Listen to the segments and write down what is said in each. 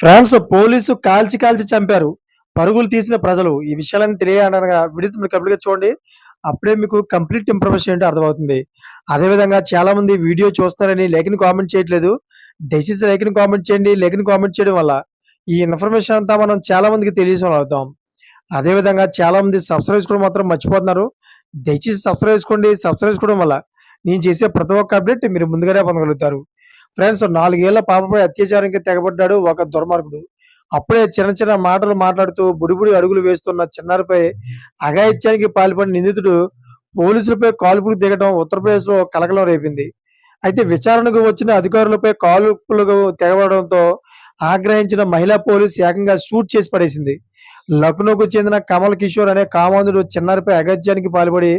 France police కాల్చి కాల్చి చంపారు. పరుగులు తీసిన ప్రజలు ఈ విషయాలను తెలియనగా విడితే మీరు కంప్లీట్గా చూడండి. అప్పుడే మీకు కంప్లీట్ ఇన్ఫర్మేషన్ ఏంటో అర్థమవుతుంది. అదేవిధంగా చాలా మంది వీడియో చూస్తారని లేఖని కామెంట్ చేయట్లేదు. దయచేసి లేఖని కామెంట్ చేయండి. లేఖని కామెంట్ చేయడం వల్ల ఈ ఇన్ఫర్మేషన్ అంతా మనం చాలా మందికి తెలియజేయగలుగుతాం అదేవిధంగా చాలా మంది సబ్స్క్రైబ్ చేసుకోవడం మాత్రం మర్చిపోతున్నారు. దయచేసి సబ్స్క్రైబ్ చేసుకోండి. సబ్స్క్రైబ్ చేసుకోవడం వల్ల నేను చేసే ప్రతి ఒక్క అప్డేట్ మీరు ముందుగానే పొందగలుగుతారు. ఫ్రెండ్స్ నాలుగేళ్ళ పాపపై అత్యాచారానికి తెగబడ్డాడు ఒక దుర్మార్గుడు. అప్పుడే చిన్న చిన్న మాటలు మాట్లాడుతూ బుడిబుడి అడుగులు వేస్తున్న చిన్నారిపై అఘాయిత్యానికి పాల్పడిన నిందితుడు పోలీసులపై కాల్పులు దిగడం ఉత్తరప్రదేశ్లో కలకలం రేపింది. అయితే విచారణకు వచ్చిన అధికారులపై కాల్పులకు తెగబడంతో ఆగ్రహించిన మహిళా పోలీస్ ఏకంగా షూట్ చేసి పడేసింది. లక్నోకు చెందిన కమల్ కిషోర్ అనే కామాంధుడు చిన్నారిపై అగత్యానికి పాల్పడి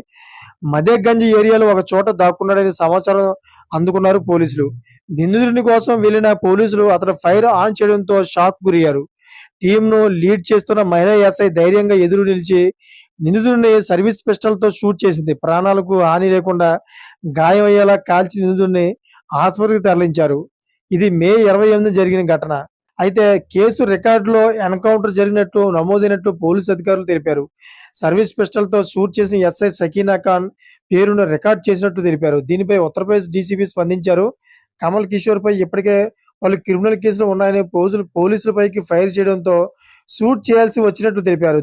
మదేగంజ్ ఏరియాలో ఒక చోట దాక్కున్నాడని సమాచారం అందుకున్నారు పోలీసులు. నిందితుడిని కోసం వెళ్ళిన పోలీసులు అతను ఫైర్ ఆన్ చేయడంతో షాక్ గురయ్యారు. టీంను లీడ్ చేస్తున్న మహిళా ఎస్ఐ ధైర్యంగా ఎదురు నిలిచి నిందితుడిని సర్వీస్ పిస్టల్తో షూట్ చేసింది. ప్రాణాలకు హాని లేకుండా గాయమయ్యేలా కాల్చి నిందితుడిని ఆసుపత్రికి తరలించారు. ఇది మే ఇరవై ఎనిమిది జరిగిన ఘటన. అయితే కేసు రికార్డులో ఎన్కౌంటర్ జరిగినట్టు నమోదైనట్టు పోలీసు అధికారులు తెలిపారు. సర్వీస్ పిస్టల్తో షూట్ చేసిన ఎస్ఐ సకీనా ఖాన్ పేరును రికార్డ్ చేసినట్టు తెలిపారు. దీనిపై ఉత్తరప్రదేశ్ డీసీపీ స్పందించారు. కమల్ కిషోర్ పై ఇప్పటికే వాళ్ళు క్రిమినల్ కేసులు ఉన్నాయని పోలీసులు పోలీసులపైకి ఫైర్ చేయడంతో సూట్ చేయాల్సి వచ్చినట్టు తెలిపారు.